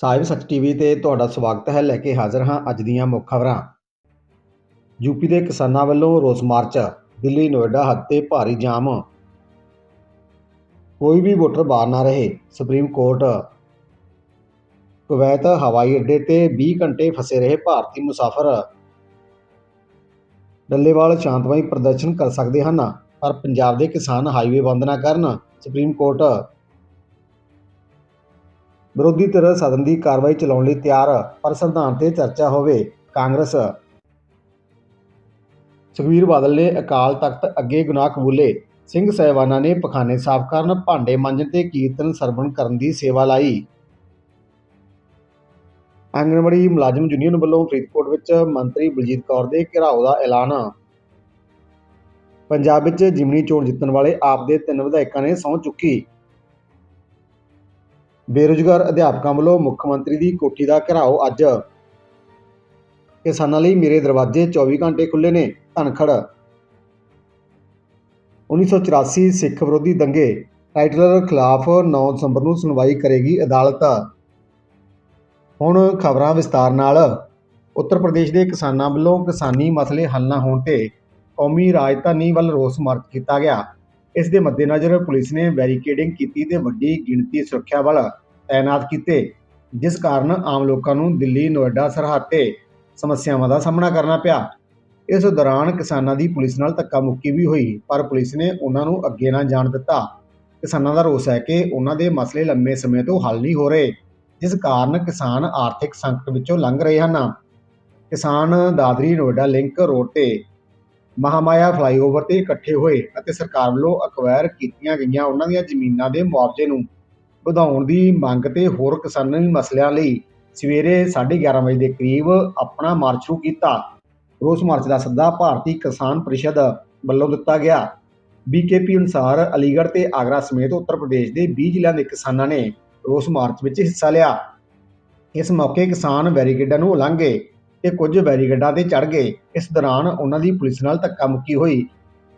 ਸਾਹਿਬ ਸੱਚ ਟੀਵੀ ਤੇ ਤੁਹਾਡਾ ਸਵਾਗਤ ਹੈ, ਲੈ ਕੇ ਹਾਜ਼ਰ ਹਾਂ ਅੱਜ ਦੀਆਂ ਮੁੱਖ ਖਬਰਾਂ। ਯੂਪੀ ਦੇ ਕਿਸਾਨਾਂ ਵੱਲੋਂ ਰੋਸ ਮਾਰਚ, ਦਿੱਲੀ, ਨੋਇਡਾ ਹੱਦ ਤੇ ਭਾਰੀ ਜਾਮ। ਕੋਈ ਵੀ ਵੋਟਰ ਬਾਹਰ ਨਾ ਰਹੇ, ਸੁਪਰੀਮ ਕੋਰਟ। ਕੁਵੈਤ, ਹਵਾਈ ਅੱਡੇ ਤੇ 20 ਘੰਟੇ ਫਸੇ ਰਹੇ ਭਾਰਤੀ ਮੁਸਾਫਰ। ਡੱਲੇਵਾਲ ਸ਼ਾਂਤਮਈ ਪ੍ਰਦਰਸ਼ਨ ਕਰ ਸਕਦੇ ਹਨ, ਪਰ ਪੰਜਾਬ ਦੇ ਕਿਸਾਨ ਹਾਈਵੇ ਬੰਦ ਨਾ ਕਰਨ, ਸੁਪਰੀਮ ਕੋਰਟ। ਵਿਰੋਧੀ ਧਿਰ ਸਦਨ ਦੀ ਕਾਰਵਾਈ ਚਲਾਉਣ ਲਈ ਤਿਆਰ, ਪਰ ਸੰਵਿਧਾਨ ਤੇ ਚਰਚਾ ਹੋਵੇ, ਕਾਂਗਰਸ। ਸੁਖਬੀਰ ਬਾਦਲ ਨੇ ਅਕਾਲ ਤਖਤ ਅੱਗੇ ਗੁਨਾਹ ਕਬੂਲੇ। ਸਿੰਘ ਸਹਿਬਾਨਾਂ ਨੇ ਪਖਾਨੇ ਸਾਫ਼ ਕਰਨ, ਭਾਂਡੇ ਮਾਂਜਣ ਤੇ ਕੀਰਤਨ ਸਰਵਣ ਕਰਨ ਦੀ ਸੇਵਾ ਲਾਈ। ਆਂਗਣਵਾੜੀ ਮੁਲਾਜ਼ਮ ਯੂਨੀਅਨ ਵੱਲੋਂ ਫਰੀਦਕੋਟ ਵਿੱਚ ਮੰਤਰੀ ਬਲਜੀਤ ਕੌਰ ਦੇ ਘਿਰਾਓ ਦਾ ਐਲਾਨ। ਪੰਜਾਬ ਵਿੱਚ ਜਿਮਨੀ ਚੋਣ ਜਿੱਤਣ ਵਾਲੇ ਆਪ ਦੇ ਤਿੰਨ ਵਿਧਾਇਕਾਂ ਨੇ ਸਹੁੰ ਚੁੱਕੀ। ਬੇਰੁਜ਼ਗਾਰ ਅਧਿਆਪਕਾਂ ਵੱਲੋਂ ਮੁੱਖ ਮੰਤਰੀ ਦੀ ਕੋਠੀ ਦਾ ਘਿਰਾਓ ਅੱਜ। ਕਿਸਾਨਾਂ ਲਈ ਮੇਰੇ ਦਰਵਾਜ਼ੇ 24 ਘੰਟੇ ਖੁੱਲੇ ਨੇ, ਧਨਖੜ। 1984 ਸਿੱਖ ਵਿਰੋਧੀ ਦੰਗੇ ਟਾਈਟਲਰ ਖਿਲਾਫ 9 ਦਸੰਬਰ ਨੂੰ ਸੁਣਵਾਈ ਕਰੇਗੀ ਅਦਾਲਤ। ਹੁਣ ਖਬਰਾਂ ਵਿਸਤਾਰ ਨਾਲ। ਉੱਤਰ ਪ੍ਰਦੇਸ਼ ਦੇ ਕਿਸਾਨਾਂ ਵੱਲੋਂ ਕਿਸਾਨੀ ਮਸਲੇ ਹੱਲ ਨਾ ਹੋਣ ਤੇ ਕੌਮੀ ਰਾਜਧਾਨੀ ਵੱਲ ਰੋਸ ਮਾਰਚ ਕੀਤਾ ਗਿਆ। ਇਸ ਦੇ ਮੱਦੇਨਜ਼ਰ ਪੁਲਿਸ ਨੇ ਬੈਰੀਕੇਡਿੰਗ ਕੀਤੀ ਤੇ ਵੱਡੀ ਗਿਣਤੀ ਸੁਰੱਖਿਆ ਬਲ ਤਾਇਨਾਤ ਕੀਤੇ, ਜਿਸ ਕਾਰਨ ਆਮ ਲੋਕਾਂ ਨੂੰ ਦਿੱਲੀ, ਨੋਇਡਾ, ਸਰਹੱਦ ਤੇ ਸਮੱਸਿਆਵਾਂ ਦਾ ਸਾਹਮਣਾ ਕਰਨਾ ਪਿਆ। ਇਸ ਦੌਰਾਨ ਕਿਸਾਨਾਂ ਦੀ ਪੁਲਿਸ ਨਾਲ ਧੱਕਾ ਮੁੱਕੀ ਵੀ ਹੋਈ, ਪਰ ਪੁਲਿਸ ਨੇ ਉਹਨਾਂ ਨੂੰ ਅੱਗੇ ਨਾ ਜਾਣ ਦਿੱਤਾ। ਕਿਸਾਨਾਂ ਦਾ ਰੋਸ ਹੈ ਕਿ ਉਹਨਾਂ ਦੇ ਮਸਲੇ ਲੰਮੇ ਸਮੇਂ ਤੋਂ ਹੱਲ ਨਹੀਂ ਹੋ ਰਹੇ, ਜਿਸ ਕਾਰਨ ਕਿਸਾਨ ਆਰਥਿਕ ਸੰਕਟ ਵਿੱਚੋਂ ਲੰਘ ਰਹੇ ਹਨ। ਕਿਸਾਨ ਦਾਦਰੀ ਨੋਇਡਾ ਲਿੰਕ ਰੋਡ ਤੇ ਮਹਾਮਾਇਆ ਫਲਾਈਓਵਰ ਤੇ ਇਕੱਠੇ ਹੋਏ ਅਤੇ ਸਰਕਾਰ ਵੱਲੋਂ ਅਕਵਾਇਰ ਕੀਤੀਆਂ ਗਈਆਂ ਉਹਨਾਂ ਦੀਆਂ ਜ਼ਮੀਨਾਂ ਦੇ ਮੁਆਵਜ਼ੇ ਨੂੰ ਵਧਾਉਣ ਦੀ ਮੰਗ ਤੇ ਹੋਰ ਕਿਸਾਨੀ ਮਸਲਿਆਂ ਲਈ ਸਵੇਰੇ 11:30 ਵਜੇ ਦੇ ਕਰੀਬ ਆਪਣਾ ਮਾਰਚ ਸ਼ੁਰੂ ਕੀਤਾ। ਰੋਸ ਮਾਰਚ ਦਾ ਸੱਦਾ ਭਾਰਤੀ ਕਿਸਾਨ ਪਰਿਸ਼ਦ ਵੱਲੋਂ ਦਿੱਤਾ ਗਿਆ। ਬੀਕੇਪੀ ਅਨੁਸਾਰ ਅਲੀਗੜ੍ਹ ਤੇ ਆਗਰਾ ਸਮੇਤ ਉੱਤਰ ਪ੍ਰਦੇਸ਼ ਦੇ 20 ਜ਼ਿਲ੍ਹਿਆਂ ਦੇ ਕਿਸਾਨਾਂ ਨੇ ਰੋਸ ਮਾਰਚ ਵਿੱਚ ਹਿੱਸਾ ਲਿਆ। ਇਸ ਮੌਕੇ ਕਿਸਾਨ ਬੈਰੀਕੇਡਾਂ ਨੂੰ ਉਲੰਘੇ ਤੇ ਕੁਝ ਬੈਰੀਕੇਡਾਂ ਤੇ ਚੜ੍ਹ ਗਏ। ਇਸ ਦੌਰਾਨ ਉਹਨਾਂ ਦੀ ਪੁਲਿਸ ਨਾਲ ਧੱਕਾ ਮੁੱਕੀ ਹੋਈ।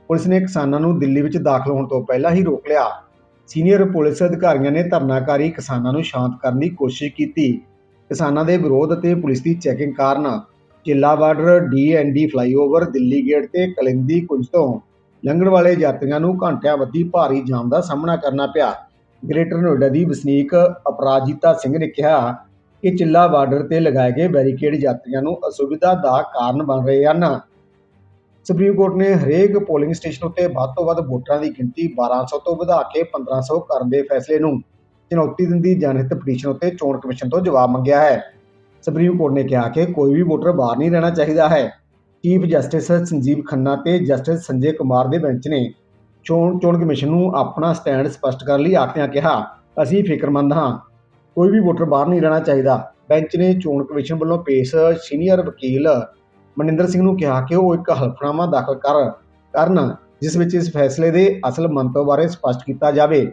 ਪੁਲਿਸ ਨੇ ਕਿਸਾਨਾਂ ਨੂੰ ਦਿੱਲੀ ਵਿੱਚ ਦਾਖਲ ਹੋਣ ਤੋਂ ਪਹਿਲਾਂ ਹੀ ਰੋਕ ਲਿਆ। ਸੀਨੀਅਰ ਪੁਲਿਸ ਅਧਿਕਾਰੀਆਂ ਨੇ ਧਰਨਾਕਾਰੀ ਕਿਸਾਨਾਂ ਨੂੰ ਸ਼ਾਂਤ ਕਰਨ ਦੀ ਕੋਸ਼ਿਸ਼ ਕੀਤੀ। ਕਿਸਾਨਾਂ ਦੇ ਵਿਰੋਧ ਅਤੇ ਪੁਲਿਸ ਦੀ ਚੈਕਿੰਗ ਕਾਰਨ Chilla border DND flyover, Delhi gate ਤੇ ਕਲਿੰਦੀ ਕੁੰਜ ਤੋਂ ਲੰਘਣ ਵਾਲੇ ਯਾਤਰੀਆਂ ਨੂੰ ਘੰਟਿਆਂ ਵੱਧੀ ਭਾਰੀ ਜਾਮ ਦਾ ਸਾਹਮਣਾ ਕਰਨਾ ਪਿਆ। ਗ੍ਰੇਟਰ ਨੋਇਡਾ ਦੀ ਵਸਨੀਕ ਅਪਰਾਜੀਤਾ ਸਿੰਘ ਨੇ ਕਿਹਾ ਕਿ ਚਿੱਲਾ ਬਾਰਡਰ ਤੇ ਲਗਾਏ ਗਏ ਬੈਰੀਕੇਡ ਯਾਤਰੀਆਂ ਨੂੰ ਅਸੁਵਿਧਾ ਦਾ ਕਾਰਨ ਬਣ ਰਹੇ ਹਨ। ਸੁਪਰੀਮ ਕੋਰਟ ਨੇ ਹਰੇਕ ਪੋਲਿੰਗ ਸਟੇਸ਼ਨ ਉੱਤੇ ਵੱਧ ਤੋਂ ਵੱਧ ਵੋਟਰਾਂ ਦੀ ਗਿਣਤੀ 1200 ਤੋਂ ਵਧਾ ਕੇ 1500 ਕਰਨ ਦੇ ਫੈਸਲੇ ਨੂੰ ਚੁਣੌਤੀ ਦਿੰਦੀ ਜਨਹਿਤ ਪਟੀਸ਼ਨ ਉੱਤੇ ਚੋਣ ਕਮਿਸ਼ਨ ਤੋਂ ਜਵਾਬ ਮੰਗਿਆ ਹੈ। ਸੁਪਰੀਮ ਕੋਰਟ ਨੇ ਕਿਹਾ ਕਿ ਕੋਈ ਵੀ ਵੋਟਰ ਬਾਹਰ ਨਹੀਂ ਰਹਿਣਾ ਚਾਹੀਦਾ ਹੈ। ਚੀਫ ਜਸਟਿਸ ਸੰਜੀਵ ਖੰਨਾ ਤੇ ਜਸਟਿਸ ਸੰਜੇ ਕੁਮਾਰ ਦੇ ਬੈਂਚ ਨੇ ਚੋਣ ਚੋਣ ਕਮਿਸ਼ਨ ਨੂੰ ਆਪਣਾ ਸਟੈਂਡ ਸਪਸ਼ਟ ਕਰਨ ਲਈ ਆਖਦਿਆਂ ਕਿਹਾ, ਅਸੀਂ ਫਿਕਰਮੰਦ ਹਾਂ। ਕੋਈ ਵੀ ਵੋਟਰ ਬਾਹਰ ਨਹੀਂ ਰਹਿਣਾ ਚਾਹੀਦਾ। ਬੈਂਚ ਨੇ ਚੋਣ ਕਮਿਸ਼ਨ ਵੱਲੋਂ ਪੇਸ਼ ਸੀਨੀਅਰ ਵਕੀਲ ਮਨਿੰਦਰ ਸਿੰਘ ਨੂੰ ਕਿਹਾ ਕਿ ਉਹ ਇੱਕ ਹਲਫਨਾਮਾ ਦਾਖਲ ਕਰ, ਕਰਨ, ਜਿਸ ਵਿੱਚ ਇਸ ਫੈਸਲੇ ਦੇ ਅਸਲ ਮੰਤਵ ਬਾਰੇ ਸਪਸ਼ਟ ਕੀਤਾ ਜਾਵੇ।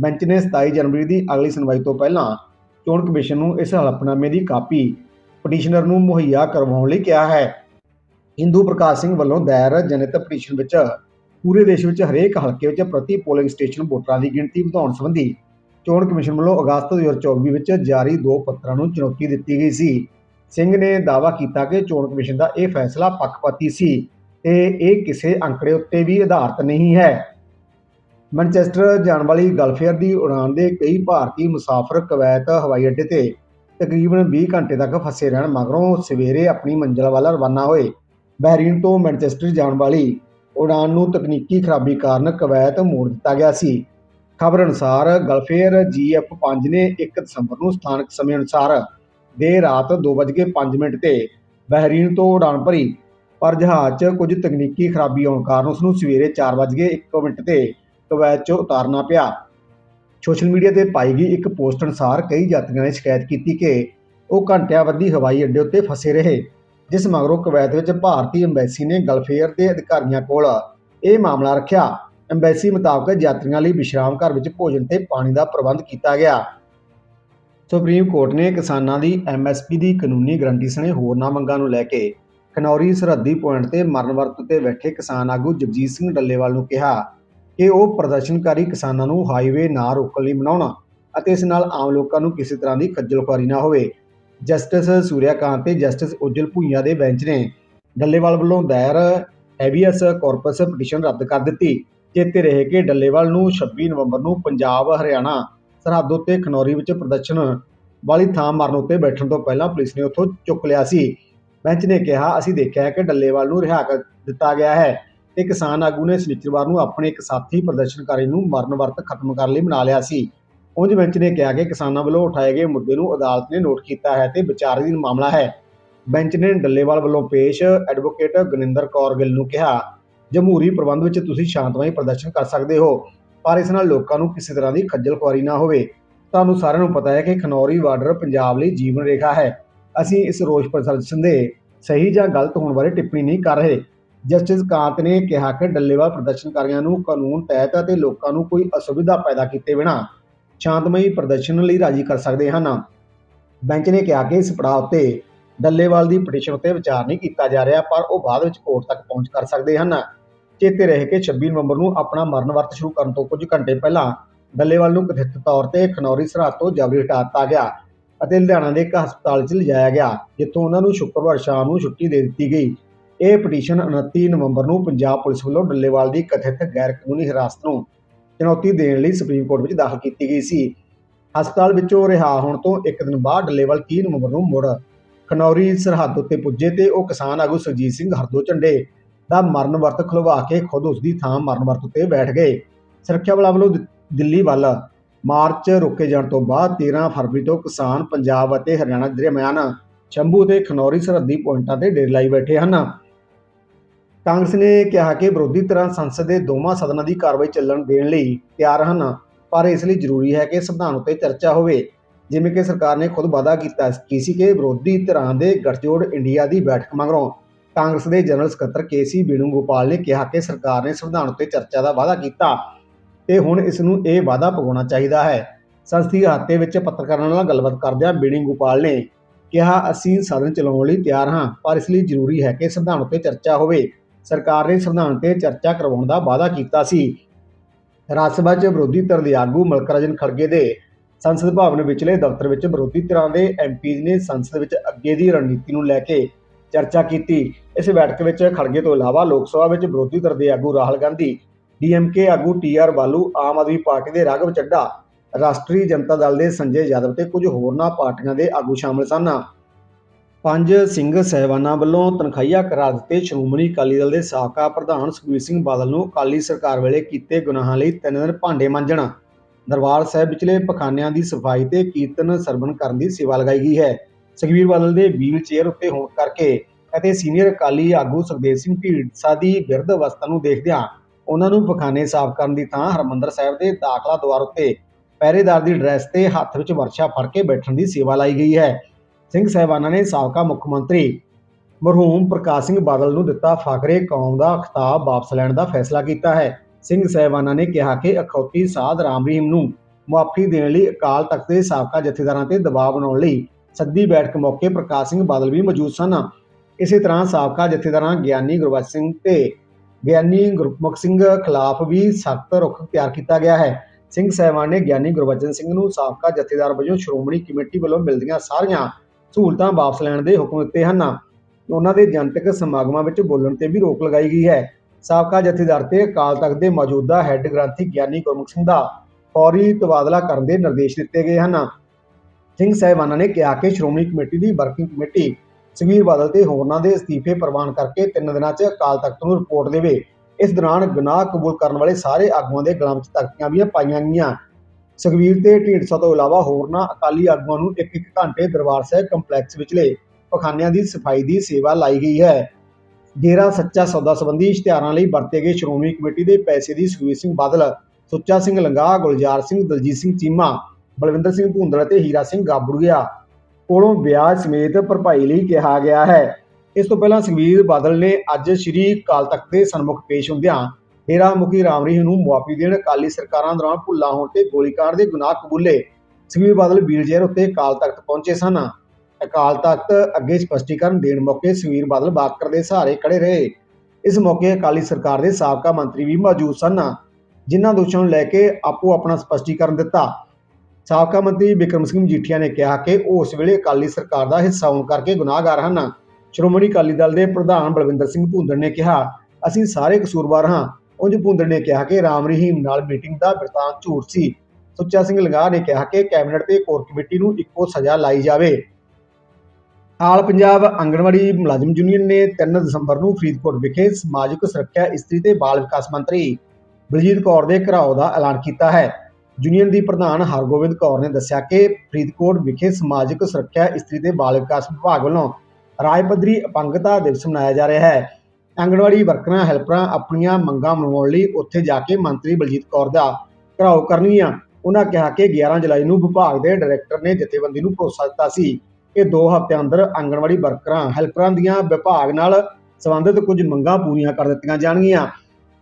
ਬੈਂਚ ਨੇ 27 ਜਨਵਰੀ ਦੀ ਅਗਲੀ ਸੁਣਵਾਈ ਤੋਂ ਪਹਿਲਾਂ ਚੋਣ ਕਮਿਸ਼ਨ ਨੂੰ ਇਸ ਹਲਫਨਾਮੇ ਦੀ ਕਾਪੀ ਪਟੀਸ਼ਨਰ ਨੂੰ ਮੁਹੱਈਆ ਕਰਵਾਉਣ ਲਈ ਕਿਹਾ ਹੈ। ਹਿੰਦੂ ਪ੍ਰਕਾਸ਼ ਸਿੰਘ ਵੱਲੋਂ ਦਾਇਰ ਜਨਹਿਤ ਪਟੀਸ਼ਨ ਵਿੱਚ ਪੂਰੇ ਦੇਸ਼ ਵਿੱਚ ਹਰੇਕ ਹਲਕੇ ਵਿੱਚ ਪ੍ਰਤੀ ਪੋਲਿੰਗ ਸਟੇਸ਼ਨ ਵੋਟਰਾਂ ਦੀ ਗਿਣਤੀ ਵਧਾਉਣ ਸੰਬੰਧੀ ਚੋਣ ਕਮਿਸ਼ਨ ਵੱਲੋਂ ਅਗਸਤ 2024 ਵਿੱਚ ਜਾਰੀ ਦੋ ਪੱਤਰਾਂ ਨੂੰ ਚੁਣੌਤੀ ਦਿੱਤੀ ਗਈ ਸੀ। ਸਿੰਘ ਨੇ ਦਾਅਵਾ ਕੀਤਾ ਕਿ ਚੋਣ ਕਮਿਸ਼ਨ ਦਾ ਇਹ ਫੈਸਲਾ ਪੱਖਪਾਤੀ ਸੀ ਤੇ ਇਹ ਕਿਸੇ ਅੰਕੜੇ ਉੱਤੇ ਵੀ ਆਧਾਰਿਤ ਨਹੀਂ ਹੈ। ਮੈਨਚੈਸਟਰ ਜਾਣ ਵਾਲੀ ਗਲਫੇਅਰ ਦੀ ਉਡਾਨ ਦੇ ਕਈ ਭਾਰਤੀ ਮੁਸਾਫਰ ਕਵੈਤ ਹਵਾਈ ਅੱਡੇ ਤੇ ਤਕਰੀਬਨ 20 ਘੰਟੇ ਤੱਕ ਫਸੇ ਰਹਿਣ ਮਗਰੋਂ ਸਵੇਰੇ ਆਪਣੀ ਮੰਜ਼ਿਲ ਵੱਲ ਰਵਾਨਾ ਹੋਏ। ਬਹਿਰੀਨ ਤੋਂ ਮੈਨਚੈਸਟਰ ਜਾਣ ਵਾਲੀ ਉਡਾਨ ਨੂੰ ਤਕਨੀਕੀ ਖਰਾਬੀ ਕਾਰਨ ਕਵੈਤ ਮੋੜ ਦਿੱਤਾ ਗਿਆ ਸੀ। ਖਬਰ ਅਨੁਸਾਰ ਗਲਫੇਅਰ GF5 ਨੇ 1 ਦਸੰਬਰ ਨੂੰ ਸਥਾਨਕ ਸਮੇਂ ਅਨੁਸਾਰ ਦੇਰ ਰਾਤ 2:05 ਮਿੰਟ ਤੇ ਬਹਿਰੀਨ ਤੋਂ ਉਡਾਨ ਭਰੀ ਪਰ ਜਹਾਜ਼ 'ਚ ਕੁਝ ਤਕਨੀਕੀ ਖਰਾਬੀ ਆਉਣ ਕਾਰਨ ਉਸ ਨੂੰ ਸਵੇਰੇ 4:01 ਮਿੰਟ ਤੇ ਕਵੈਤ 'ਚੋਂ ਉਤਾਰਨਾ ਪਿਆ। ਸੋਸ਼ਲ ਮੀਡੀਆ ਤੇ ਪਾਈ ਗਈ ਇੱਕ ਪੋਸਟ ਅਨੁਸਾਰ ਕਈ ਯਾਤਰੀਆਂ ਨੇ ਸ਼ਿਕਾਇਤ ਕੀਤੀ ਕਿ ਉਹ ਘੰਟਿਆਂ ਬੱਧੀ ਹਵਾਈ ਅੱਡੇ ਉੱਤੇ ਫਸੇ ਰਹੇ, ਜਿਸ ਮਗਰੋਂ ਕਵੈਤ ਵਿੱਚ ਭਾਰਤੀ ਐਮਬੈਸੀ ਨੇ ਗਲਫੇਅਰ ਦੇ ਅਧਿਕਾਰੀਆਂ ਕੋਲ ਇਹ ਮਾਮਲਾ ਰੱਖਿਆ। ਐਮਬੈਸੀ ਮੁਤਾਬਕ ਯਾਤਰੀਆਂ ਲਈ ਵਿਸ਼ਰਾਮ ਘਰ ਵਿੱਚ ਭੋਜਨ ਤੇ ਪਾਣੀ ਦਾ ਪ੍ਰਬੰਧ ਕੀਤਾ ਗਿਆ। ਸੁਪਰੀਮ ਕੋਰਟ ਨੇ ਕਿਸਾਨਾਂ ਦੀ ਐਮਐਸਪੀ ਦੀ ਕਾਨੂੰਨੀ ਗਰੰਟੀ ਸਣੇ ਹੋਰਨਾਂ ਮੰਗਾਂ ਨੂੰ ਲੈ ਕੇ ਖਨੌਰੀ ਸਰਹੱਦੀ ਪੁਆਇੰਟ ਤੇ ਮਰਨ ਵਰਤ ਤੇ ਬੈਠੇ ਕਿਸਾਨ ਆਗੂ ਜਗਜੀਤ ਸਿੰਘ ਡੱਲੇਵਾਲ ਨੂੰ ਕਿਹਾ ਕਿ ਉਹ ਪ੍ਰਦਰਸ਼ਨਕਾਰੀ ਕਿਸਾਨਾਂ ਨੂੰ ਹਾਈਵੇ ਨਾ ਰੋਕਣ ਲਈ ਮਨਾਉਣ ਅਤੇ ਇਸ ਨਾਲ ਆਮ ਲੋਕਾਂ ਨੂੰ ਕਿਸੇ ਤਰ੍ਹਾਂ ਦੀ ਖੱਜਲ ਖੁਆਰੀ ਨਾ ਹੋਵੇ। ਜਸਟਿਸ ਸੂਰਿਆਕਾਂਤ ਤੇ ਜਸਟਿਸ ਉਜਲ ਭੂਈਆ ਦੇ ਬੈਂਚ ਨੇ ਡੱਲੇਵਾਲ ਵੱਲੋਂ ਦਾਇਰ ਹੈਵੀਅਸ ਕਾਰਪਸ ਪਟੀਸ਼ਨ ਰੱਦ ਕਰ ਦਿੱਤੀ। ਚੇਤੇ ਰਹੇ ਕਿ ਡੱਲੇਵਾਲ ਨੂੰ 26 ਨਵੰਬਰ ਨੂੰ ਪੰਜਾਬ, ਹਰਿਆਣਾ ਸਰਹੱਦ ਉੱਤੇ ਖਨੌਰੀ ਵਿੱਚ ਪ੍ਰਦਰਸ਼ਨ ਵਾਲੀ ਥਾਂ ਮਰਨ ਉੱਤੇ ਬੈਠਣ ਤੋਂ ਪਹਿਲਾਂ ਪੁਲਿਸ ਨੇ ਉੱਥੋਂ ਚੁੱਕ ਲਿਆ ਸੀ। ਬੈਂਚ ਨੇ ਕਿਹਾ, ਅਸੀਂ ਦੇਖਿਆ ਹੈ ਕਿ ਡੱਲੇਵਾਲ ਨੂੰ ਰਿਹਾ ਕਰ ਦਿੱਤਾ ਗਿਆ ਹੈ ਤੇ ਕਿਸਾਨ ਆਗੂ ਨੇ ਸ਼ਨੀਚਰਵਾਰ ਨੂੰ ਆਪਣੇ ਇੱਕ ਸਾਥੀ ਪ੍ਰਦਰਸ਼ਨਕਾਰੀ ਨੂੰ ਮਰਨ ਵਰਤ ਖਤਮ ਕਰਨ ਲਈ, ਮਨਾ ਲਿਆ ਸੀ। ਉਂਝ ਬੈਂਚ ਨੇ ਕਿਹਾ ਕਿ ਕਿਸਾਨਾਂ ਵੱਲੋਂ ਉਠਾਏ ਗਏ ਮੁੱਦੇ ਨੂੰ ਅਦਾਲਤ ਨੇ ਨੋਟ ਕੀਤਾ ਹੈ ਤੇ ਵਿਚਾਰਧੀਨ ਮਾਮਲਾ ਹੈ। ਬੈਂਚ ਨੇ ਡੱਲੇਵਾਲ ਵੱਲੋਂ ਪੇਸ਼ ਐਡਵੋਕੇਟ ਗਨਿੰਦਰ ਕੌਰ ਗਿੱਲ ਨੂੰ ਕਿਹਾ, ਜਮਹੂਰੀ ਪ੍ਰਬੰਧ ਵਿੱਚ ਤੁਸੀਂ ਸ਼ਾਂਤਮਈ ਪ੍ਰਦਰਸ਼ਨ ਕਰ ਸਕਦੇ ਹੋ। ਪਰ ਇਸ ਨਾਲ ਲੋਕਾਂ ਨੂੰ ਕਿਸੇ ਤਰ੍ਹਾਂ ਦੀ ਖੱਜਲ ਖੁਆਰੀ ਨਾ ਹੋਵੇ। ਤੁਹਾਨੂੰ ਸਾਰਿਆਂ ਨੂੰ ਪਤਾ ਹੈ ਕਿ ਖਨੌਰੀ ਬਾਰਡਰ ਪੰਜਾਬ ਲਈ ਜੀਵਨ ਰੇਖਾ ਹੈ। ਅਸੀਂ ਇਸ ਰੋਸ ਪ੍ਰਦਰਸ਼ਨ ਦੇ ਸਹੀ ਜਾਂ ਗਲਤ ਹੋਣ ਬਾਰੇ ਟਿੱਪਣੀ ਨਹੀਂ ਕਰ ਰਹੇ। ਜਸਟਿਸ ਕਾਂਤ ਨੇ ਕਿਹਾ ਕਿ ਡੱਲੇਵਾਲ ਪ੍ਰਦਰਸ਼ਨਕਾਰੀਆਂ ਨੂੰ ਕਾਨੂੰਨ ਤਹਿਤ ਅਤੇ ਲੋਕਾਂ ਨੂੰ ਕੋਈ ਅਸੁਵਿਧਾ ਪੈਦਾ ਕੀਤੇ ਬਿਨਾਂ ਸ਼ਾਂਤਮਈ ਪ੍ਰਦਰਸ਼ਨ ਲਈ ਰਾਜੀ ਕਰ ਸਕਦੇ ਹਨ। ਬੈਂਚ ਨੇ ਕਿਹਾ ਕਿ ਇਸ ਪੜਾਅ ਉੱਤੇ ਡੱਲੇਵਾਲ ਦੀ ਪਟੀਸ਼ਨ ਉੱਤੇ ਵਿਚਾਰ ਨਹੀਂ ਕੀਤਾ ਜਾ ਰਿਹਾ, ਪਰ ਉਹ ਬਾਅਦ ਵਿੱਚ ਕੋਰਟ ਤੱਕ ਪਹੁੰਚ ਕਰ ਸਕਦੇ ਹਨ। ਚੇਤੇ ਰਹੇ ਕਿ 26 ਨਵੰਬਰ ਨੂੰ ਆਪਣਾ ਮਰਨ ਵਰਤ ਸ਼ੁਰੂ ਕਰਨ ਤੋਂ ਕੁਝ ਘੰਟੇ ਪਹਿਲਾਂ ਡੱਲੇਵਾਲ ਨੂੰ ਕਥਿਤ ਤੌਰ ਤੇ ਖਨੌਰੀ ਸਰਹੱਦ ਤੋਂ ਜਬਰੀ ਹਟਾ ਦਿੱਤਾ ਗਿਆ ਅਤੇ ਲੁਧਿਆਣਾ ਦੇ ਇੱਕ ਹਸਪਤਾਲ 'ਚ ਲਿਜਾਇਆ ਗਿਆ, ਜਿੱਥੋਂ ਉਹਨਾਂ ਨੂੰ ਸ਼ੁੱਕਰਵਾਰ ਸ਼ਾਮ ਨੂੰ ਛੁੱਟੀ ਦੇ ਦਿੱਤੀ ਗਈ। ਇਹ ਪਟੀਸ਼ਨ 29 ਨਵੰਬਰ ਨੂੰ ਪੰਜਾਬ ਪੁਲਿਸ ਵੱਲੋਂ ਡੱਲੇਵਾਲ ਦੀ ਕਥਿਤ ਗੈਰ ਕਾਨੂੰਨੀ ਹਿਰਾਸਤ ਨੂੰ ਚੁਣੌਤੀ ਦੇਣ ਲਈ ਸੁਪਰੀਮ ਕੋਰਟ ਵਿੱਚ ਦਾਖਲ ਕੀਤੀ ਗਈ ਸੀ। ਹਸਪਤਾਲ ਵਿੱਚੋਂ ਰਿਹਾ ਹੋਣ ਤੋਂ ਇੱਕ ਦਿਨ ਬਾਅਦ ਡੱਲੇਵਾਲ 30 ਨਵੰਬਰ ਨੂੰ ਮੁੜ ਖਨੌਰੀ ਸਰਹੱਦ ਉੱਤੇ ਪੁੱਜੇ ਤੇ ਉਹ ਕਿਸਾਨ ਆਗੂ ਸੁਰਜੀਤ ਸਿੰਘ ਹਰਦੋ ਝੰਡੇ ਦਾ ਮਰਨ ਵਰਤ ਖੁਲਵਾ ਕੇ ਖੁਦ ਉਸ ਦੀ ਥਾਂ ਮਰਨ ਵਰਤ ਉੱਤੇ ਬੈਠ ਗਏ। ਸੁਰੱਖਿਆ ਬਲਾਂ ਵੱਲੋਂ ਦਿੱਲੀ ਵੱਲ ਮਾਰਚ ਰੋਕੇ ਜਾਣ ਤੋਂ ਬਾਅਦ 13 ਫਰਵਰੀ ਤੋਂ ਕਿਸਾਨ ਪੰਜਾਬ ਅਤੇ ਹਰਿਆਣਾ ਦਰਮਿਆਨ ਸ਼ੰਭੂ ਤੇ ਖਨੌਰੀ ਸਰਹੱਦੀ ਪੁਆਇੰਟਾਂ ਤੇ ਡੇਰ ਲਾਈ ਬੈਠੇ ਹਨ। ਕਾਂਗਰਸ ਨੇ ਕਿਹਾ ਕਿ ਵਿਰੋਧੀ ਧਿਰਾਂ ਸੰਸਦ ਦੇ ਦੋਵਾਂ ਸਦਨਾਂ ਦੀ ਕਾਰਵਾਈ ਚੱਲਣ ਦੇਣ ਲਈ ਤਿਆਰ ਹਨ, ਪਰ ਇਸ ਲਈ ਜ਼ਰੂਰੀ ਹੈ ਕਿ ਸੰਵਿਧਾਨ ਉੱਤੇ ਚਰਚਾ ਹੋਵੇ। ਜਿਵੇਂ ਕਿ ਸਰਕਾਰ ਨੇ ਖੁਦ ਵਾਅਦਾ ਕੀਤਾ ਸੀ ਕਿ ਵਿਰੋਧੀ ਧਿਰਾਂ ਦੇ ਗਠਜੋੜ ਇੰਡੀਆ ਦੀ ਬੈਠਕ ਮਗਰੋਂ ਕਾਂਗਰਸ ਦੇ ਜਨਰਲ ਸਕੱਤਰ ਕੇਸੀ ਵੇਣੂਗੋਪਾਲ ਨੇ ਕਿਹਾ ਕਿ ਸਰਕਾਰ ਨੇ ਸੰਵਿਧਾਨ ਉੱਤੇ ਚਰਚਾ ਦਾ ਵਾਅਦਾ ਕੀਤਾ ਤੇ ਹੁਣ ਇਸ ਨੂੰ ਇਹ ਵਾਅਦਾ ਪੁਗਾਉਣਾ ਚਾਹੀਦਾ ਹੈ। ਸੰਸਦੀ ਹਾਤੇ ਵਿੱਚ ਪੱਤਰਕਾਰਾਂ ਨਾਲ ਗੱਲਬਾਤ ਕਰਦਿਆਂ ਬੇਣੂਗੋਪਾਲ ਨੇ ਕਿਹਾ, ਅਸੀਂ ਸਦਨ ਚਲਾਉਣ ਲਈ ਤਿਆਰ ਹਾਂ, ਪਰ ਇਸ ਲਈ ਜ਼ਰੂਰੀ ਹੈ ਕਿ ਸੰਵਿਧਾਨ ਉੱਤੇ ਚਰਚਾ ਹੋਵੇ। ਸਰਕਾਰ ਨੇ ਸੰਵਿਧਾਨ ਤੇ ਚਰਚਾ ਕਰਵਾਉਣ ਦਾ ਵਾਅਦਾ ਕੀਤਾ ਸੀ। ਰਾਜ ਸਭਾ 'ਚ ਵਿਰੋਧੀ ਧਿਰ ਦੇ ਆਗੂ ਮਲਕਰਾਜਨ ਖੜਗੇ ਦੇ ਸੰਸਦ ਭਵਨ ਵਿਚਲੇ ਦਫ਼ਤਰ ਵਿੱਚ ਵਿਰੋਧੀ ਧਿਰਾਂ ਦੇ ਐਮਪੀਜ਼ ਨੇ ਸੰਸਦ ਵਿੱਚ ਅੱਗੇ ਦੀ ਰਣਨੀਤੀ ਨੂੰ ਲੈ ਕੇ ਚਰਚਾ ਕੀਤੀ। ਇਸ ਬੈਠਕ ਵਿੱਚ ਖੜਗੇ ਤੋਂ ਇਲਾਵਾ ਲੋਕ ਸਭਾ ਵਿੱਚ ਵਿਰੋਧੀ ਧਿਰ ਦੇ ਆਗੂ ਰਾਹੁਲ ਗਾਂਧੀ, ਡੀਐਮਕੇ ਆਗੂ ਟੀਆਰ ਬਾਲੂ, ਆਮ ਆਦਮੀ ਪਾਰਟੀ ਦੇ ਰਾਘਵ ਚੱਡਾ ਰਾਸ਼ਟਰੀ ਜਨਤਾ ਦਲ ਦੇ ਸੰਜੇ ਯਾਦਵ ਤੇ ਕੁਝ ਹੋਰਨਾਂ ਪਾਰਟੀਆਂ ਦੇ ਆਗੂ ਸ਼ਾਮਲ ਸਨ। ਪੰਜ ਸਿੰਘ ਸਹਿਬਾਨਾਂ ਵੱਲੋਂ ਤਨਖਾਹੀਆ ਕਰਾ ਦਿੱਤੇ ਸ਼੍ਰੋਮਣੀ ਅਕਾਲੀ ਦਲ ਦੇ ਸਾਬਕਾ ਪ੍ਰਧਾਨ ਸੁਖਬੀਰ ਸਿੰਘ ਬਾਦਲ ਨੂੰ ਅਕਾਲੀ ਸਰਕਾਰ ਵੇਲੇ ਕੀਤੇ ਗੁਨਾਹਾਂ ਲਈ ਤਿੰਨ ਦਿਨ ਭਾਂਡੇ ਮਾਂਜਣ। ਦਰਬਾਰ ਸਾਹਿਬ ਵਿਚਲੇ ਪਖਾਨਿਆਂ ਦੀ ਸਫ਼ਾਈ ਤੇ ਕੀਰਤਨ ਸਰਵਣ ਕਰਨ ਦੀ ਸੇਵਾ ਲਗਾਈ ਗਈ ਹੈ। ਸੁਖਬੀਰ ਬਾਦਲ ਦੇ ਵੀਲ ਚੇਅਰ ਉੱਤੇ ਹੋਣ ਕਰਕੇ ਅਤੇ ਸੀਨੀਅਰ ਅਕਾਲੀ ਆਗੂ ਸੁਖਦੇਵ ਸਿੰਘ ਢੀਂਡਸਾ ਦੀ ਬਿਰਧ ਅਵਸਥਾ ਨੂੰ ਦੇਖਦਿਆਂ ਉਹਨਾਂ ਨੂੰ ਪਖਾਨੇ ਸਾਫ਼ ਕਰਨ ਦੀ ਥਾਂ ਹਰਮੰਦਰ ਸਾਹਿਬ ਦੇ ਦਾਖਲਾ ਦੁਆਰ ਉੱਤੇ ਪਹਿਰੇਦਾਰ ਦੀ ਡਰੈਸ ਤੇ ਹੱਥ ਵਿੱਚ ਵਰਸ਼ਾ ਫੜ ਕੇ ਬੈਠਣ ਦੀ ਸੇਵਾ ਲਾਈ ਗਈ ਹੈ। ਸਿੰਘ ਸਾਹਿਬਾਨਾਂ ਨੇ ਸਾਬਕਾ ਮੁੱਖ ਮੰਤਰੀ ਮਰਹੂਮ ਪ੍ਰਕਾਸ਼ ਸਿੰਘ ਬਾਦਲ ਨੂੰ ਦਿੱਤਾ ਫਖਰੇ ਕੌਮ ਦਾ ਖਿਤਾਬ ਵਾਪਸ ਲੈਣ ਦਾ ਫੈਸਲਾ ਕੀਤਾ ਹੈ। ਸਿੰਘ ਸਾਹਿਬਾਨਾਂ ਨੇ ਕਿਹਾ ਕਿ ਅਖੌਤੀ ਸਾਧ ਰਾਮ ਰਹੀਮ ਨੂੰ ਮੁਆਫੀ ਦੇਣ ਲਈ ਅਕਾਲ ਤਖਤ ਦੇ ਸਾਬਕਾ ਜਥੇਦਾਰਾਂ ਤੇ ਦਬਾਅ ਬਣਾਉਣ ਲਈ ਸੱਦੀ ਬੈਠਕ ਮੌਕੇ ਪ੍ਰਕਾਸ਼ ਸਿੰਘ ਬਾਦਲ ਵੀ ਮੌਜੂਦ ਸਨ। ਇਸੇ ਤਰ੍ਹਾਂ ਸਾਬਕਾ ਜਥੇਦਾਰਾਂ ਗਿਆਨੀ ਗੁਰਬਚ ਸਿੰਘ ਤੇ ਗਿਆਨੀ ਗੁਰਮੁਖ ਸਿੰਘ ਖਿਲਾਫ ਵੀ ਸਖਤ ਰੁਖ ਤਿਆਰ ਕੀਤਾ ਗਿਆ ਹੈ। ਸਿੰਘ ਸਾਹਿਬਾਨ ਨੇ ਗਿਆਨੀ ਗੁਰਬਚਨ ਸਿੰਘ ਨੂੰ ਸਾਬਕਾ ਜਥੇਦਾਰ ਵਜੋਂ ਸ਼੍ਰੋਮਣੀ ਕਮੇਟੀ ਵੱਲੋਂ ਮਿਲਦੀਆਂ ਸਾਰੀਆਂ ਸਹੂਲਤਾਂ ਵਾਪਸ ਲੈਣ ਦੇ ਹੁਕਮ ਦਿੱਤੇ ਹਨ। ਉਹਨਾਂ ਦੇ ਜਨਤਕ ਸਮਾਗਮਾਂ ਵਿੱਚ ਬੋਲਣ ਤੇ ਵੀ ਰੋਕ ਲਗਾਈ ਗਈ ਹੈ। ਸਾਬਕਾ ਜਥੇਦਾਰ ਤੇ ਅਕਾਲ ਤਖਤ ਦੇ ਮੌਜੂਦਾ ਹੈੱਡ ਗ੍ਰੰਥੀ ਗਿਆਨੀ ਗੁਰਮੁਖ ਸਿੰਘ ਦਾ ਫੌਰੀ ਤਬਾਦਲਾ ਕਰਨ ਦੇ ਨਿਰਦੇਸ਼ ਦਿੱਤੇ ਗਏ ਹਨ। ਸਿੰਘ ਸਾਹਿਬਾਨਾਂ ਨੇ ਕਿਹਾ ਕਿ ਸ਼੍ਰੋਮਣੀ ਕਮੇਟੀ ਦੀ ਵਰਕਿੰਗ ਕਮੇਟੀ ਸੁਖਬੀਰ ਬਾਦਲ ਤੇ ਹੋਰਨਾਂ ਦੇ ਅਸਤੀਫੇ ਪ੍ਰਵਾਨ ਕਰਕੇ ਤਿੰਨ ਦਿਨਾਂ 'ਚ ਅਕਾਲ ਤਖਤ ਨੂੰ ਰਿਪੋਰਟ ਦੇਵੇ। ਇਸ ਦੌਰਾਨ ਗੁਨਾਹ ਕਬੂਲ ਕਰਨ ਵਾਲੇ ਸਾਰੇ ਆਗੂਆਂ ਦੇ ਗਲਾਂ 'ਚ ਤਖਤੀਆਂ ਵੀ ਪਾਈਆਂ ਗਈਆਂ। ਸੁਖਬੀਰ ਤੇ ਢੀਂਡਸਾ ਤੋਂ ਇਲਾਵਾ ਹੋਰਨਾਂ ਅਕਾਲੀ ਆਗੂਆਂ ਨੂੰ ਇੱਕ ਇੱਕ ਘੰਟੇ ਦਰਬਾਰ ਸਾਹਿਬ ਕੰਪਲੈਕਸ ਵਿਚਲੇ ਪਖਾਨਿਆਂ ਦੀ ਸਫ਼ਾਈ ਦੀ ਸੇਵਾ ਲਾਈ ਗਈ ਹੈ। ਡੇਰਾ ਸੱਚਾ ਸੌਦਾ ਸੰਬੰਧੀ ਇਸ਼ਤਿਹਾਰਾਂ ਲਈ ਵਰਤੇ ਗਏ ਸ਼੍ਰੋਮਣੀ ਕਮੇਟੀ ਦੇ ਪੈਸੇ ਦੀ ਸੁਖਬੀਰ ਸਿੰਘ ਬਾਦਲ, ਸੁੱਚਾ ਸਿੰਘ ਲੰਗਾ ਗੁਲਜ਼ਾਰ ਸਿੰਘ, ਦਲਜੀਤ ਸਿੰਘ ਚੀਮਾ ਬਲਵਿੰਦਰ ਸਿੰਘ ਭੁੰਦੜ ਅਤੇ ਹੀਰਾ ਸਿੰਘ ਗਾਬੜੂਆ ਕੋਲੋਂ ਵਿਆਜ ਸਮੇਤ ਭਰਪਾਈ ਲਈ ਕਿਹਾ ਗਿਆ ਹੈ। ਇਸ ਤੋਂ ਪਹਿਲਾਂ ਸੁਖਬੀਰ ਬਾਦਲ ਨੇ ਅੱਜ ਸ੍ਰੀ ਅਕਾਲ ਤਖਤ ਦੇ ਸਨਮੁਖ ਪੇਸ਼ ਹੁੰਦਿਆਂ ਹੇਰਾ ਮੁਖੀ ਰਾਮ ਰਹੀਮ ਨੂੰ ਮੁਆਫੀ ਦੇਣ ਅਕਾਲੀ ਸਰਕਾਰਾਂ ਦੌਰਾਨ ਭੁੱਲਾ ਹੋਣ ਤੇ ਗੋਲੀਕਾਂਡ ਦੇ ਗੁਨਾਹ ਕਬੂਲੇ ਸੁਖਬੀਰ ਬਾਦਲ ਵੀਲਚੇਅਰ ਉੱਤੇ ਅਕਾਲ ਤਖਤ ਪਹੁੰਚੇ ਸਨ। ਅਕਾਲ ਤਖਤ ਅੱਗੇ ਸਪਸ਼ਟੀਕਰਨ ਦੇਣ ਮੌਕੇ ਸੁਖਬੀਰ ਬਾਦਲ ਬਾਕਰ ਦੇ ਸਹਾਰੇ ਖੜੇ ਰਹੇ। ਇਸ ਮੌਕੇ ਅਕਾਲੀ ਸਰਕਾਰ ਦੇ ਸਾਬਕਾ ਮੰਤਰੀ ਵੀ ਮੌਜੂਦ ਸਨ, ਜਿਨ੍ਹਾਂ ਦੋਸ਼ਾਂ ਨੂੰ ਲੈ ਕੇ ਆਪੋ ਆਪਣਾ ਸਪਸ਼ਟੀਕਰਨ ਦਿੱਤਾ। ਸਾਬਕਾ ਮੰਤਰੀ ਬਿਕਰਮ ਸਿੰਘ ਮਜੀਠੀਆ ਨੇ ਕਿਹਾ ਕਿ ਉਹ ਉਸ ਵੇਲੇ ਅਕਾਲੀ ਸਰਕਾਰ ਦਾ ਹਿੱਸਾ ਹੋਣ ਕਰਕੇ ਗੁਨਾਹਗਾਰ ਹਨ। ਸ਼੍ਰੋਮਣੀ ਅਕਾਲੀ ਦਲ ਦੇ ਪ੍ਰਧਾਨ ਬਲਵਿੰਦਰ ਸਿੰਘ ਭੂੰਦੜ ਨੇ ਕਿਹਾ, ਅਸੀਂ ਸਾਰੇ ਕਸੂਰਵਾਰ ਹਾਂ। ਉਂਝ ਭੂੰਦੜ ਨੇ ਕਿਹਾ ਕਿ ਰਾਮ ਰਹੀਮ ਨਾਲ ਮੀਟਿੰਗ ਦਾ ਬਿਰਤਾਂਤ ਝੂਠ ਸੀ। ਸੁੱਚਾ ਸਿੰਘ ਲੰਗਾਹ ਨੇ ਕਿਹਾ ਕਿ ਕੈਬਨਿਟ ਤੇ ਕੋਰ ਕਮੇਟੀ ਨੂੰ ਇੱਕੋ ਸਜ਼ਾ ਲਾਈ ਜਾਵੇ। ਆਲ ਪੰਜਾਬ ਆਂਗਣਵਾੜੀ ਮੁਲਾਜ਼ਮ ਯੂਨੀਅਨ ਨੇ 3 ਦਸੰਬਰ ਨੂੰ ਫਰੀਦਕੋਟ ਵਿਖੇ ਸਮਾਜਿਕ ਸੁਰੱਖਿਆ ਇਸਤਰੀ ਤੇ ਬਾਲ ਵਿਕਾਸ ਮੰਤਰੀ ਬਲਜੀਤ ਕੌਰ ਦੇ ਘਰਾਓ ਦਾ ਐਲਾਨ ਕੀਤਾ ਹੈ। ਯੂਨੀਅਨ ਦੀ ਪ੍ਰਧਾਨ ਹਰਗੋਬਿੰਦ ਕੌਰ ਨੇ ਦੱਸਿਆ ਕਿ ਫਰੀਦਕੋਟ ਵਿਖੇ ਸਮਾਜਿਕ ਸੁਰੱਖਿਆ ਇਸਤਰੀ ਤੇ ਬਾਲ ਵਿਕਾਸ ਵਿਭਾਗ ਵੱਲੋਂ ਰਾਜ ਪੱਧਰੀ ਅਪੰਗਤਾ ਦਿਵਸ ਮਨਾਇਆ ਜਾ ਰਿਹਾ ਹੈ। ਆਂਗਣਵਾੜੀ ਵਰਕਰਾਂ, ਹੈਲਪਰਾਂ ਆਪਣੀਆਂ ਮੰਗਾਂ ਮਨਵਾਉਣ ਲਈ ਉੱਥੇ ਜਾ ਕੇ ਮੰਤਰੀ ਬਲਜੀਤ ਕੌਰ ਦਾ ਘਰਾਓ ਕਰਨਗੀਆਂ। ਉਹਨਾਂ ਕਿਹਾ ਕਿ 11 ਜੁਲਾਈ ਨੂੰ ਵਿਭਾਗ ਦੇ ਡਾਇਰੈਕਟਰ ਨੇ ਜਥੇਬੰਦੀ ਨੂੰ ਭਰੋਸਾ ਦਿੱਤਾ ਸੀ ਕਿ 2 ਹਫ਼ਤਿਆਂ ਅੰਦਰ ਆਂਗਣਵਾੜੀ ਵਰਕਰਾਂ, ਹੈਲਪਰਾਂ ਦੀਆਂ ਵਿਭਾਗ ਨਾਲ ਸੰਬੰਧਿਤ ਕੁਝ ਮੰਗਾਂ ਪੂਰੀਆਂ ਕਰ ਦਿੱਤੀਆਂ ਜਾਣਗੀਆਂ।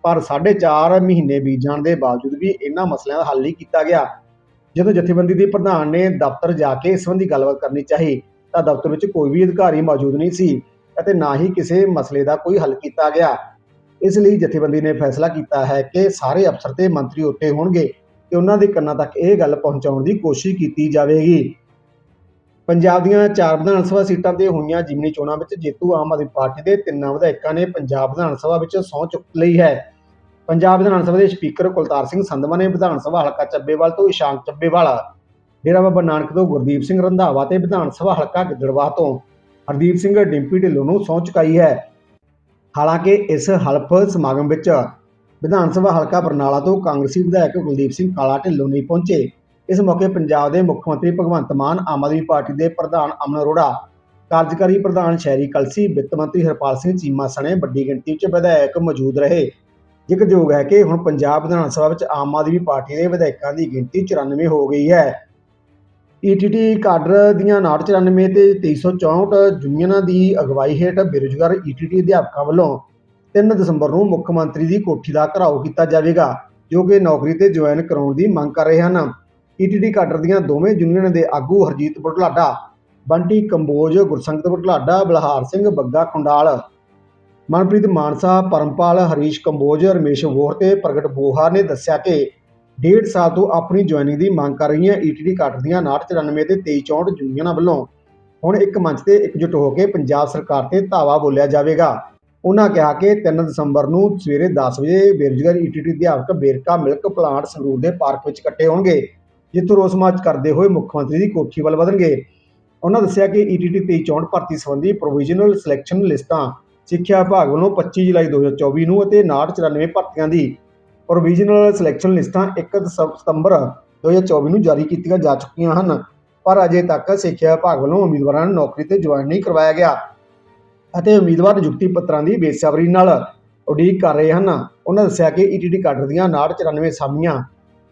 ਪਰ 4.5 ਮਹੀਨੇ ਬੀਤ ਜਾਣ ਦੇ ਬਾਵਜੂਦ ਵੀ ਇਹਨਾਂ ਮਸਲਿਆਂ ਦਾ ਹੱਲ ਨਹੀਂ ਕੀਤਾ ਗਿਆ। ਜਦੋਂ ਜਥੇਬੰਦੀ ਦੇ ਪ੍ਰਧਾਨ ਨੇ ਦਫ਼ਤਰ ਜਾ ਕੇ ਇਸ ਸੰਬੰਧੀ ਗੱਲਬਾਤ ਕਰਨੀ ਚਾਹੀ, ਤਾਂ ਦਫ਼ਤਰ ਵਿੱਚ ਕੋਈ ਵੀ ਅਧਿਕਾਰੀ ਮੌਜੂਦ ਨਹੀਂ ਸੀ ਅਤੇ ਨਾ ਹੀ ਕਿਸੇ ਮਸਲੇ ਦਾ ਕੋਈ ਹੱਲ ਕੀਤਾ ਗਿਆ। ਇਸ ਲਈ ਜਥੇਬੰਦੀ ਨੇ ਫੈਸਲਾ ਕੀਤਾ ਹੈ ਕਿ ਸਾਰੇ ਅਫਸਰ ਤੇ ਮੰਤਰੀ ਉੱਤੇ ਹੋਣਗੇ ਤੇ ਉਹਨਾਂ ਦੇ ਕੰਨਾਂ ਤੱਕ ਇਹ ਗੱਲ ਪਹੁੰਚਾਉਣ ਦੀ ਕੋਸ਼ਿਸ਼ ਕੀਤੀ ਜਾਵੇਗੀ। ਪੰਜਾਬ ਦੀਆਂ ਚਾਰ ਵਿਧਾਨ ਸਭਾ ਸੀਟਾਂ ਤੇ ਹੋਈਆਂ ਜਿਮਨੀ ਚੋਣਾਂ ਵਿੱਚ ਜੇਤੂ ਆਮ ਆਦਮੀ ਪਾਰਟੀ ਦੇ ਤਿੰਨਾਂ ਵਿਧਾਇਕਾਂ ਨੇ ਪੰਜਾਬ ਵਿਧਾਨ ਸਭਾ ਵਿੱਚ ਸਹੁੰ ਚੁੱਕ ਲਈ ਹੈ। ਪੰਜਾਬ ਵਿਧਾਨ ਸਭਾ ਦੇ ਸਪੀਕਰ ਕੁਲਤਾਰ ਸਿੰਘ ਸੰਧਵਾ ਨੇ ਵਿਧਾਨ ਸਭਾ ਹਲਕਾ ਚੱਬੇਵਾਲ ਤੋਂ ਇਸ਼ਾਂਕ ਚੱਬੇਵਾਲ, ਡੇਰਾ ਬਾਬਾ ਨਾਨਕ ਤੋਂ ਗੁਰਦੀਪ ਸਿੰਘ ਰੰਧਾਵਾ ਤੇ ਵਿਧਾਨ ਸਭਾ ਹਲਕਾ ਗਿੱਦੜਵਾਹ ਤੋਂ ਹਰਦੀਪ ਸਿੰਘ ਡਿੰਪੀ ਢਿੱਲੋਂ ਨੂੰ ਸਹੁੰ ਚੁਕਾਈ ਹੈ। ਹਾਲਾਂਕਿ ਇਸ ਹਲਫ ਸਮਾਗਮ ਵਿੱਚ ਵਿਧਾਨ ਸਭਾ ਹਲਕਾ ਬਰਨਾਲਾ ਤੋਂ ਕਾਂਗਰਸੀ ਵਿਧਾਇਕ ਕੁਲਦੀਪ ਸਿੰਘ ਕਾਲਾ ਢਿੱਲੋਂ ਨਹੀਂ ਪਹੁੰਚੇ। ਇਸ ਮੌਕੇ ਪੰਜਾਬ ਦੇ ਮੁੱਖ ਮੰਤਰੀ ਭਗਵੰਤ ਮਾਨ, ਆਮ ਆਦਮੀ ਪਾਰਟੀ ਦੇ ਪ੍ਰਧਾਨ ਅਮਨ ਅਰੋੜਾ, ਕਾਰਜਕਾਰੀ ਪ੍ਰਧਾਨ ਸ਼ਹਿਰੀ ਕਲਸੀ, ਵਿੱਤ ਮੰਤਰੀ ਹਰਪਾਲ ਸਿੰਘ ਚੀਮਾ ਸਣੇ ਵੱਡੀ ਗਿਣਤੀ ਵਿੱਚ ਵਿਧਾਇਕ ਮੌਜੂਦ ਰਹੇ। ਜ਼ਿਕਰਯੋਗ ਹੈ ਕਿ ਹੁਣ ਪੰਜਾਬ ਵਿਧਾਨ ਸਭਾ ਵਿੱਚ ਆਮ ਆਦਮੀ ਪਾਰਟੀ ਦੇ ਵਿਧਾਇਕਾਂ ਦੀ ਗਿਣਤੀ 94 ਹੋ ਗਈ ਹੈ। ਈਟੀਟੀ ਕਾਡਰ ਦੀਆਂ 994 ਤੇ 364 ਯੂਨੀਅਨਾਂ ਦੀ ਅਗਵਾਈ ਹੇਠ ਬੇਰੁਜ਼ਗਾਰ ਈਟੀਟੀ ਅਧਿਆਪਕਾਂ ਵੱਲੋਂ 3 ਦਸੰਬਰ ਨੂੰ ਮੁੱਖ ਮੰਤਰੀ ਦੀ ਕੋਠੀ ਦਾ ਘਰਾਓ ਕੀਤਾ ਜਾਵੇਗਾ, ਜੋ ਕਿ ਨੌਕਰੀ ਤੇ ਜੁਆਇਨ ਕਰਾਉਣ ਦੀ ਮੰਗ ਕਰ ਰਹੇ ਹਨ। ਈਟੀਟੀ ਕਾਡਰ ਦੀਆਂ ਦੋਵੇਂ ਯੂਨੀਅਨਾਂ ਦੇ ਆਗੂ ਹਰਜੀਤ ਬੁਢਲਾਡਾ, ਬੰਟੀ ਕੰਬੋਜ, ਗੁਰਸੰਗਤ ਬੁਢਲਾਡਾ, ਬਲਹਾਰ ਸਿੰਘ ਬੱਗਾ ਖੁੰਡਾਲ ਮਨਪ੍ਰੀਤ ਮਾਨਸਾ, ਪਰਮਪਾਲ, ਹਰੀਸ਼ ਕੰਬੋਜ, ਰਮੇਸ਼ ਵੋਰ ਤੇ ਪ੍ਰਗਟ ਬੋਹਾ ਨੇ ਦੱਸਿਆ ਕਿ ਡੇਢ ਸਾਲ ਤੋਂ ਆਪਣੀ ਜੁਆਇਨਿੰਗ ਦੀ ਮੰਗ ਕਰ ਰਹੀਆਂ ਈਟੀਟੀ ਕੱਟ ਦੀਆਂ 994 ਤੇ 2364 ਯੂਨੀਅਨਾਂ ਵੱਲੋਂ। ਹੁਣ ਇੱਕ ਮੰਚ ਤੇ ਇਕਜੁੱਟ ਹੋ ਕੇ ਪੰਜਾਬ ਸਰਕਾਰ ਤੇ ਧਾਵਾ ਬੋਲਿਆ ਜਾਵੇਗਾ। ਉਹਨਾਂ ਕਿਹਾ ਕਿ 3 ਦਸੰਬਰ ਨੂੰ ਸਵੇਰੇ 10 ਵਜੇ ਬੇਰੁਜ਼ਗਾਰ ਈਟੀਟੀ ਅਧਿਆਪਕ ਬੇਰਕਾ ਮਿਲਕ ਪਲਾਂਟ ਸੰਗਰੂਰ ਦੇ ਪਾਰਕ ਵਿੱਚ ਇਕੱਠੇ ਹੋਣਗੇ, ਜਿੱਥੋਂ ਰੋਸ ਮਾਰਚ ਕਰਦੇ ਹੋਏ ਮੁੱਖ ਮੰਤਰੀ ਦੀ ਕੋਠੀ ਵੱਲ ਵਧਣਗੇ। ਉਹਨਾਂ ਦੱਸਿਆ ਕਿ ਈਟੀਟੀ 2364 ਭਰਤੀ ਸੰਬੰਧੀ ਪ੍ਰੋਵੀਜ਼ਨਲ ਸਿਲੈਕਸ਼ਨ ਲਿਸਟਾਂ ਸਿੱਖਿਆ ਵਿਭਾਗ ਵੱਲੋਂ 25 ਜੁਲਾਈ 2024 ਨੂੰ ਅਤੇ 994 ਭਰਤੀਆਂ ਦੀ ਪ੍ਰੋਵੀਜ਼ਨਲ ਸਿਲੈਕਸ਼ਨ ਲਿਸਟਾਂ 1 ਦਸੰ- ਸਤੰਬਰ 2024 ਨੂੰ ਜਾਰੀ ਕੀਤੀਆਂ ਜਾ ਚੁੱਕੀਆਂ ਹਨ। ਪਰ ਅਜੇ ਤੱਕ ਸਿੱਖਿਆ ਵਿਭਾਗ ਵੱਲੋਂ ਉਮੀਦਵਾਰਾਂ ਨੂੰ ਨੌਕਰੀ ਤੇ ਜੁਆਇਨ ਨਹੀਂ ਕਰਵਾਇਆ ਗਿਆ ਅਤੇ ਉਮੀਦਵਾਰ ਨਿਯੁਕਤੀ ਪੱਤਰਾਂ ਦੀ ਬੇਸਬਰੀ ਨਾਲ ਉਡੀਕ ਕਰ ਰਹੇ ਹਨ। ਉਹਨਾਂ ਦੱਸਿਆ ਕਿ ਈਟੀਟੀ ਕਾਡਰ ਦੀਆਂ 994 ਅਸਾਮੀਆਂ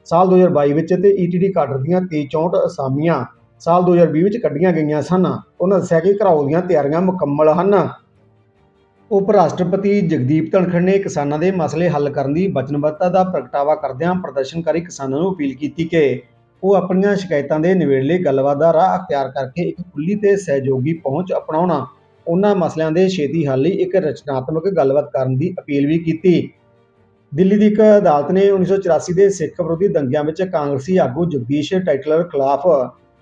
ਸਾਲ 2022 ਵਿੱਚ ਤੇ ਈਟੀਟੀ ਕਾਡਰ ਦੀਆਂ 2364 ਅਸਾਮੀਆਂ ਸਾਲ 2020 ਵਿੱਚ ਕੱਢੀਆਂ ਗਈਆਂ ਸਨ। ਉਹਨਾਂ ਦੱਸਿਆ ਕਿ ਘਰਾਓ ਦੀਆਂ ਤਿਆਰੀਆਂ ਮੁਕੰਮਲ ਹਨ। ਉਪ ਰਾਸ਼ਟਰਪਤੀ ਜਗਦੀਪ ਧਨਖੜ ਨੇ ਕਿਸਾਨਾਂ ਦੇ ਮਸਲੇ ਹੱਲ ਕਰਨ ਦੀ ਵਚਨਬੱਧਤਾ ਦਾ ਪ੍ਰਗਟਾਵਾ ਕਰਦਿਆਂ ਪ੍ਰਦਰਸ਼ਨਕਾਰੀ ਕਿਸਾਨਾਂ ਨੂੰ ਅਪੀਲ ਕੀਤੀ ਕਿ ਉਹ ਆਪਣੀਆਂ ਸ਼ਿਕਾਇਤਾਂ ਦੇ ਨਿਬੇੜਲੇ ਗੱਲਬਾਤ ਦਾ ਰਾਹ ਅਖਤਿਆਰ ਕਰਕੇ ਇੱਕ ਖੁੱਲੀ ਤੇ ਸਹਿਯੋਗੀ ਪਹੁੰਚ ਅਪਣਾਉਣਾ। ਉਹਨਾਂ ਮਸਲਿਆਂ ਦੇ ਛੇਤੀ ਹੱਲ ਲਈ ਇੱਕ ਰਚਨਾਤਮਕ ਗੱਲਬਾਤ ਕਰਨ ਦੀ ਅਪੀਲ ਵੀ ਕੀਤੀ। ਦਿੱਲੀ ਦੀ ਇੱਕ ਅਦਾਲਤ ਨੇ 1984 ਦੇ ਸਿੱਖ ਵਿਰੋਧੀ ਦੰਗਿਆਂ ਵਿੱਚ ਕਾਂਗਰਸੀ ਆਗੂ ਜਗਦੀਸ਼ ਟਾਈਟਲਰ ਖਿਲਾਫ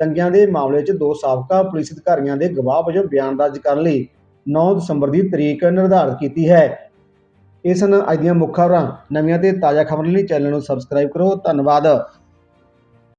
ਦੰਗਿਆਂ ਦੇ ਮਾਮਲੇ 'ਚ ਦੋ ਸਾਬਕਾ ਪੁਲਿਸ ਅਧਿਕਾਰੀਆਂ ਦੇ ਗਵਾਹ ਵਜੋਂ ਬਿਆਨ ਦਰਜ ਕਰਨ ਲਈ 9 ਦਸੰਬਰ ਦੀ ਤਰੀਕ ਨਿਰਧਾਰਤ ਕੀਤੀ ਹੈ। ਇਸ ਸਨ ਅੱਜ ਦੀਆਂ ਮੁੱਖ ਖਬਰਾਂ, ਨਵੀਆਂ ਤੇ ਤਾਜ਼ਾ ਖਬਰਾਂ ਲਈ ਚੈਨਲ ਨੂੰ ਸਬਸਕ੍ਰਾਈਬ ਕਰੋ। ਧੰਨਵਾਦ।